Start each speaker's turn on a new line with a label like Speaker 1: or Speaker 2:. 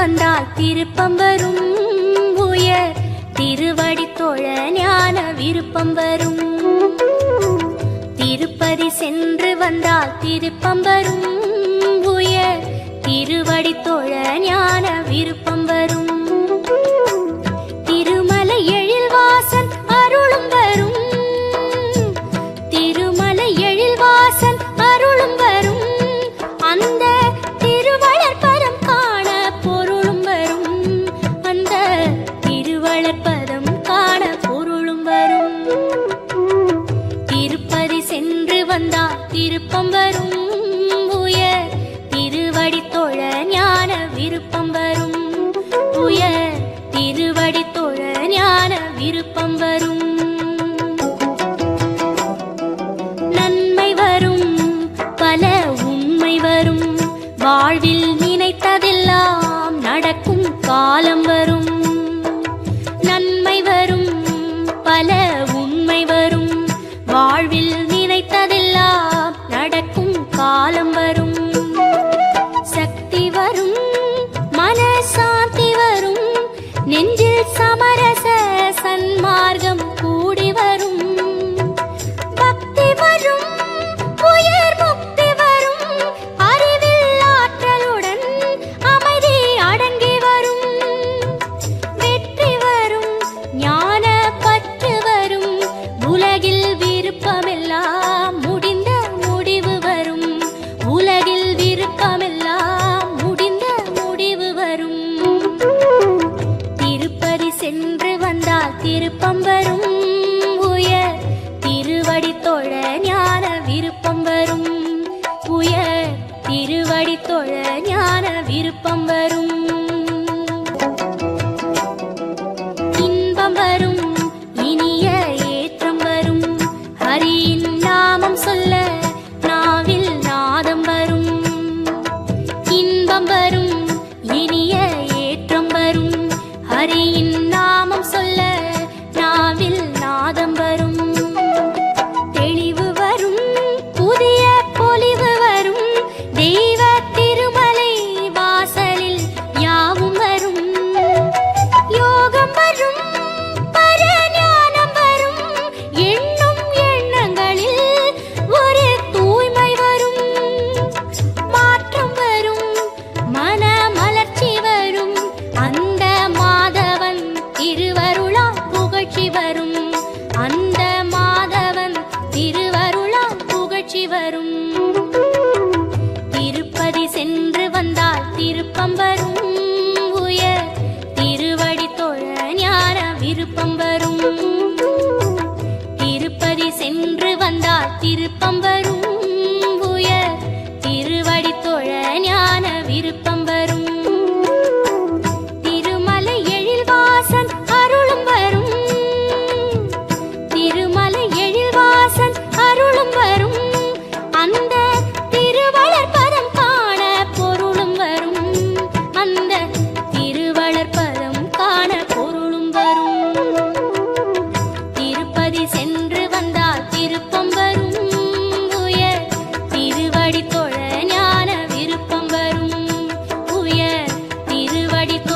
Speaker 1: வந்தால் திருப்பம் வரும் உயர். திருவடி தோழ ஞான விருப்பம் வரும். திருப்பதி சென்று வந்தால் திருப்பம் வரும் உயர். திருவடி தோழ ஞான விருப்பம் குழப்பம் வரும். நன்மை வரும் பல உண்மை வரும். வாழ்வில் நினைத்ததெல்லாம் நடக்கும் காலம் வரும். நன்மை வரும் பல உண்மை வரும். வாழ்வில் பம்பரும் உயர். திருவடி தொழ ஞான விருப்பம் வரும் உயர். திருவடி தொழ ஞான விருப்பம் வரும். இன்பம் வரும் இனிய ஏற்றம் வரும். ஹரியின் திருப்பம்பரும் திருப்பதி சென்று வந்தார் திருப்பம்பரும் படிப்பு